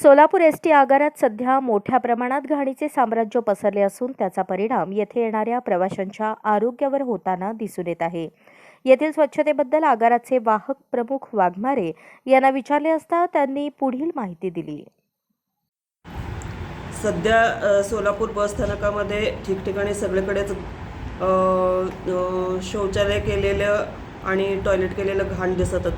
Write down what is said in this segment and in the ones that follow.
Solapur S T आगारात सध्या मोठ्या प्रमाणात घाणीचे साम्राज्य पसरले असून त्याचा परिणाम येथे येणाऱ्या प्रवाशांच्या आरोग्यावर होताना दिसून येत आहे. येथील स्वच्छतेबद्दल आगाराचे वाहक प्रमुख वाघमारे यांना विचारले असता त्यांनी पुढील माहिती दिली. सध्या सोलापूर बस स्थानकामध्ये ठिकठिकाणी सगळीकडेच शौचालय केलेलं आणि टॉयलेट केलेलं घाण दिसतात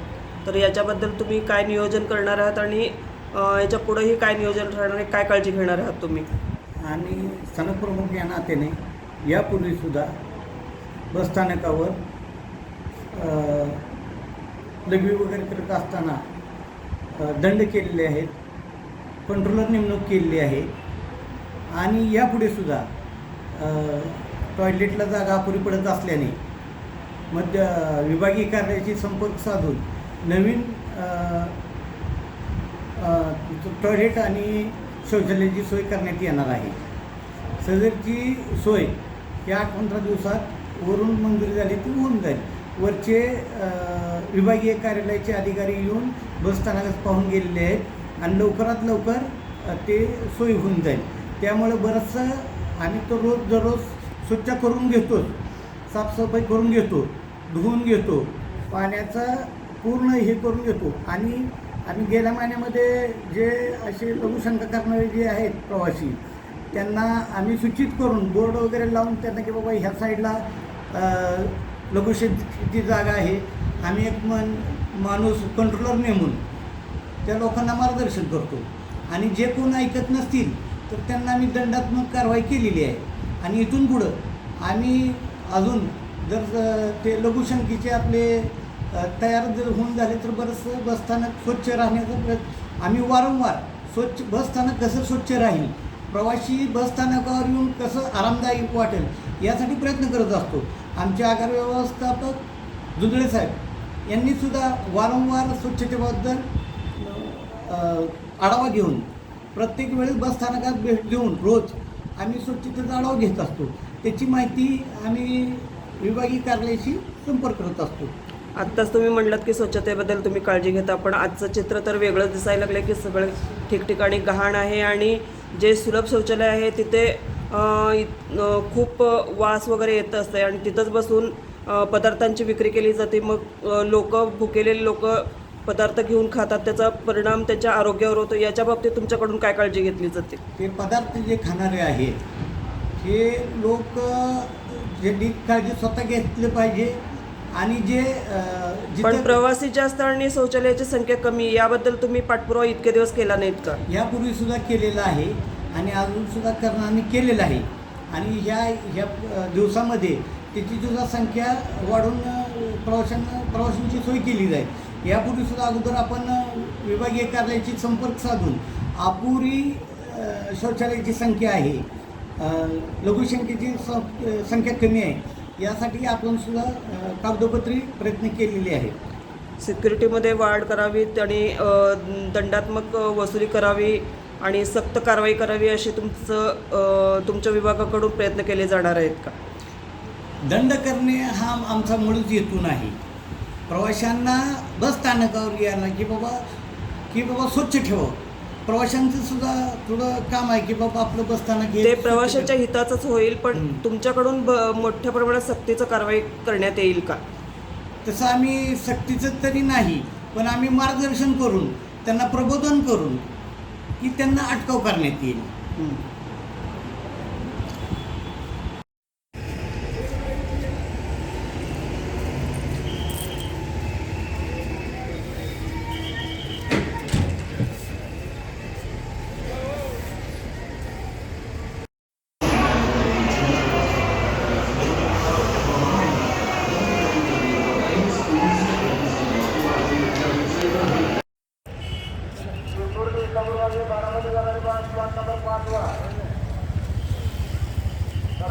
तर याच्याबद्दल तुम्ही काय नियोजन करणार आहात आणि याच्या पुढेही काय नियोजन राहणार आहे काय काळजी घेणार आहात तुम्ही? आणि स्थानकप्रमुख या नात्याने यापूर्वीसुद्धा बसस्थानकावर लघवी वगैरे करत असताना दंड केलेले आहेत कंट्रोलर नेमणूक केलेली आहे आणि यापुढेसुद्धा सुद्धा टॉयलेटला जागा अपुरी पडत असल्याने मध्य विभागीय कार्याशी संपर्क साधून नवीन टॉयलेट आणि शौचालयाची सोय करण्यात येणार आहे. सदरची सोय या आठ पंधरा दिवसात वरून मंजुरी झाली ती होऊन जाईल. वरचे विभागीय कार्यालयाचे अधिकारी येऊन बसस्थानकात पाहून गेलेले आहेत आणि लवकरात लवकर ते सोय होऊन जाईल. त्यामुळे बरंचसं आम्ही तो रोज दररोज स्वच्छ करून घेतोच साफसफाई करून घेतो धुवून घेतो पाण्याचा पूर्ण हे करून घेतो आणि आम्ही गेल्या महिन्यामध्ये जे असे लघुशंका करणारे जे आहेत प्रवासी त्यांना आम्ही सूचित करून बोर्ड वगैरे लावून त्यांना की बाबा ह्या साईडला लघुशेतीची जागा आहे. आम्ही एक मन माणूस कंट्रोलर नेमून त्या लोकांना मार्गदर्शन करतो. आणि जे कोण ऐकत नसतील तर त्यांना आम्ही दंडात्मक कारवाई केलेली आहे. आणि इथून पुढं आम्ही अजून जर ते लघुशंकीचे आपले तयार जर होऊन झाले तर बरंचसं बसस्थानक स्वच्छ राहण्याचा प्रयत्न आम्ही वारंवार स्वच्छ बसस्थानक कसं स्वच्छ राहील? प्रवासी बसस्थानकावर येऊन कसं आरामदायी वाटेल? यासाठी प्रयत्न करत असतो. आमचे आगार व्यवस्थापक जुदळे साहेब यांनीसुद्धा वारंवार स्वच्छतेबद्दल आढावा घेऊन प्रत्येक वेळेस बसस्थानकात भेट देऊन रोज आम्ही स्वच्छतेचा आढावा घेत असतो. त्याची माहिती आम्ही विभागीय कार्यालयाशी संपर्क करत असतो. आत्ताच तुम्ही म्हणलात की स्वच्छतेबद्दल तुम्ही काळजी घेता पण आजचं चित्र तर वेगळंच दिसायला लागलं की सगळं ठिकठिकाणी घाण आहे आणि जे सुलभ शौचालय आहे तिथे खूप वास वगैरे येत असते आणि तिथंच बसून पदार्थांची विक्री केली जाते. मग लोक भुकेलेले लोक पदार्थ घेऊन खातात त्याचा परिणाम त्यांच्या आरोग्यावर होतो. याच्या बाबतीत तुमच्याकडून काय काळजी घेतली जाते? ते पदार्थ जे खाणारे आहेत हे लोक ज्यांनी काळजी स्वतः घेतलं पाहिजे. आणि जे पण प्रवासी जास्त आणि शौचालयाची संख्या कमी याबद्दल तुम्ही पाठपुरावा इतके दिवस केला नाहीत का? यापूर्वी सुद्धा केलेलं आहे आणि अजून सुद्धा करणाऱ्यांनी केलेलं आहे. आणि ह्या ह्या दिवसामध्ये त्याची सुद्धा संख्या वाढून प्रवाशांना प्रवाशांची सोय केली जाईल. यापूर्वी सुद्धा अगोदर आपण विभागीय कार्यालयाशी संपर्क साधून अपुरी शौचालयाची संख्या आहे. लघुसंख्येची संख्या कमी आहे. यासाठी आपण सुद्धा कागदोपत्री प्रयत्न केलेले आहेत. सिक्युरिटीमध्ये वाढ करावी आणि दंडात्मक वसुली करावी आणि सक्त कारवाई करावी अशी तुमचं तुमच्या विभागाकडून प्रयत्न केले जाणार आहेत का? दंड करणे हा आमचा मूळच हेतू नाही. प्रवाशांना बस स्थानकावर यायला की बाबा की बाबा स्वच्छ ठेवा प्रवाशांचं सुद्धा थोडं काम आहे की बाबा आपलं बस स्थानक हे ते प्रवाशाच्या. हिताचंच होईल पण. तुमच्याकडून ब मोठ्या प्रमाणात सक्तीचं कारवाई करण्यात येईल का तसं आम्ही सक्तीचं तरी नाही पण आम्ही मार्गदर्शन करून त्यांना प्रबोधन करून की त्यांना अटकाव करण्यात येईल.